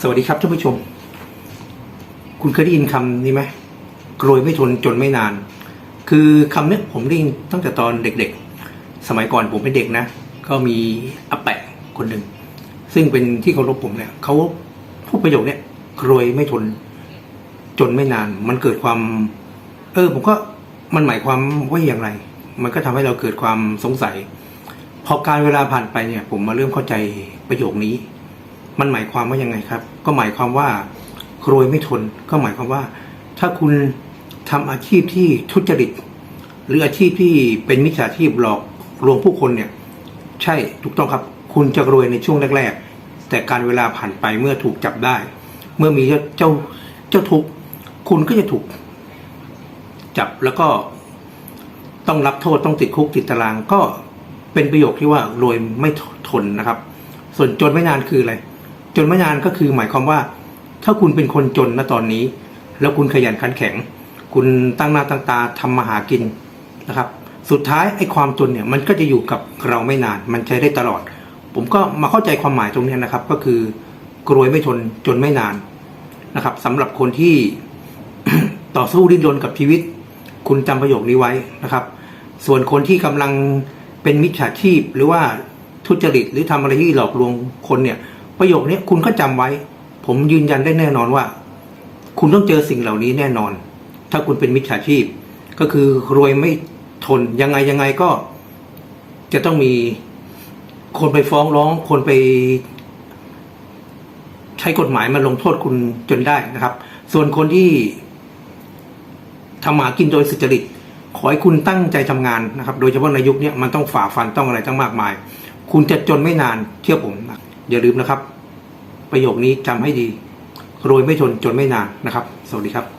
สวัสดีครับท่านผู้ชม คุณเคยได้ยินคำนี้ไหมกรวยไม่ทนจนไม่นาน คือคำนี้ผมได้ยินตั้งแต่ตอนเด็กๆ สมัยก่อนผมเป็นเด็กนะ ก็มีอาแปะคนหนึ่ง ซึ่งเป็นที่เคารพผมเนี่ยเขาพูดประโยคเนี้ยกรวยไม่ทนจนไม่นาน มันเกิดความ เออ ผมก็มันหมายความว่าอย่างไร มันก็ทำให้เราเกิดความสงสัย พอการเวลาผ่านไปเนี่ย ผมมาเริ่มเข้าใจประโยคนี้ มันหมายความว่ายังไงครับ ก็หมายความว่ารวยไม่ทน ก็หมายความว่า ถ้าคุณทำอาชีพที่ทุจริต หรืออาชีพที่เป็นมิจฉาชีพหลอกลวงผู้คนเนี่ย ใช่ถูกต้องครับ คุณจะรวยในช่วงแรก ๆ แต่การเวลาผ่านไปเมื่อถูกจับได้ เมื่อมีเจ้าเจ้าเจ้าทุกคุณก็จะถูก จับแล้วก็ต้องรับโทษต้องติดคุกติดตารางก็ เป็นประโยคที่ว่ารวยไม่ทนนะครับ ส่วนจนไม่นานคืออะไร จนไม่นานก็คือหมายความว่า ถ้าคุณเป็นคนจนณตอนนี้ แล้วคุณขยันขันแข็ง คุณตั้งหน้าตั้งตาทำมาหากินนะครับ สุดท้ายไอ้ความจนเนี่ยมันก็จะอยู่กับเราไม่นาน มันใช้ได้ตลอด ผมก็มาเข้าใจความหมายตรงนี้นะครับ ก็คือกรวยไม่ทนจนไม่นานนะครับสำหรับคนที่ต่อสู้ดิ้นรนกับชีวิต คุณจำประโยคนี้ไว้นะครับ ส่วนคนที่กำลัง เป็นมิจฉาชีพหรือว่าทุจริตหรือทำอะไรที่หลอกลวงคนเนี่ย ประโยคนี้คุณก็จำไว้ ผมยืนยันได้แน่นอนว่า คุณต้องเจอสิ่งเหล่านี้แน่นอน ถ้าคุณเป็นมิจฉาชีพ ก็คือรวยไม่ทนยังไงยังไงก็ จะต้องมีคนไปฟ้องร้อง คนไป ใช้กฎหมายมาลงโทษคุณจนได้นะครับ ส่วนคนที่ทำหมากินโดยสุจริต ขอให้คุณตั้งใจทำงานนะครับ โดยเฉพาะในยุคนี้มันต้องฝ่าฟันต้องอะไรตั้งมากมาย คุณจะจนไม่นานเชื่อผมนะอย่าลืมนะครับ ประโยคนี้จำให้ดีรวยไม่จนจนไม่นานนะครับ สวัสดีครับ